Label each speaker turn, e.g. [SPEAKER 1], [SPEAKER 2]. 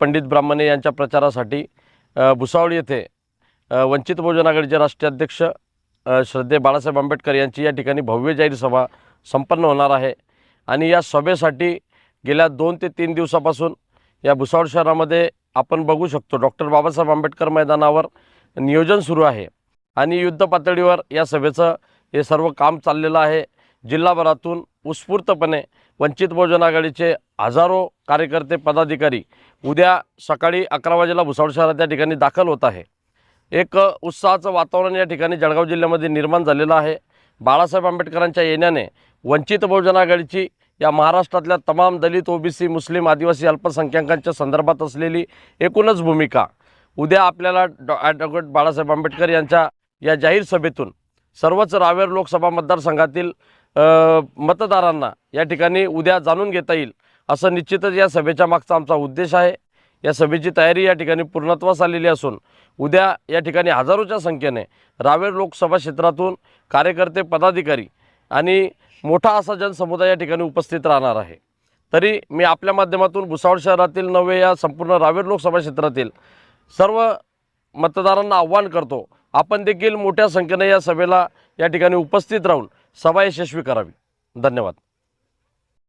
[SPEAKER 1] पंडित ब्राह्मणे यांच्या प्रचारासाठी भुसावळ येथे वंचित बहुजन आघाडीचे राष्ट्रीय अध्यक्ष श्रद्धे बाळासाहेब आंबेडकर यांची या ठिकाणी भव्य जाहीर सभा संपन्न होणार आहे. आणि या सभेसाठी गेल्या दोन ते तीन दिवसापासून या भुसावळ शहरामध्ये आपण बघू शकतो डॉक्टर बाबासाहेब आंबेडकर मैदानावर नियोजन सुरू आहे. आणि युद्ध पातळीवर या सभेचं हे सर्व काम चाललेलं आहे. जिल्हाभरातून उत्स्फूर्तपणे वंचित बहुजन आघाडीचे हजारो कार्यकर्ते पदाधिकारी उद्या सकाळी अकरा वाजेला भुसावळ शहरात या ठिकाणी दाखल होत आहे. एक उत्साहाचं वातावरण या ठिकाणी जळगाव जिल्ह्यामध्ये निर्माण झालेलं आहे. बाळासाहेब आंबेडकरांच्या येण्याने वंचित बहुजन आघाडीची या महाराष्ट्रातल्या तमाम दलित ओबीसी मुस्लिम आदिवासी अल्पसंख्याकांच्या संदर्भात असलेली एकूणच भूमिका उद्या आपल्याला डॉ ॲडव्होकेट बाळासाहेब आंबेडकर यांच्या या जाहीर सभेतून सर्वच रावेर लोकसभा मतदारसंघातील मतदारांना या ठिकाणी उद्या जाणून घेता येईल. असं निश्चितच या सभेच्या मागचा आमचा उद्देश आहे. या सभेची तयारी या ठिकाणी पूर्णत्वास आलेली असून उद्या या ठिकाणी हजारोच्या संख्येने रावेर लोकसभा क्षेत्रातून कार्यकर्ते पदाधिकारी आणि मोठा असा जनसमुदाय या ठिकाणी उपस्थित राहणार आहे. तरी मी आपल्या माध्यमातून भुसावळ शहरातील नव्हे या संपूर्ण रावेर लोकसभा क्षेत्रातील सर्व मतदारांना आव्हान करतो. आपण देखील मोठ्या संख्येने या सभेला या ठिकाणी उपस्थित राहून सभा यशस्वी करावी धन्यवाद.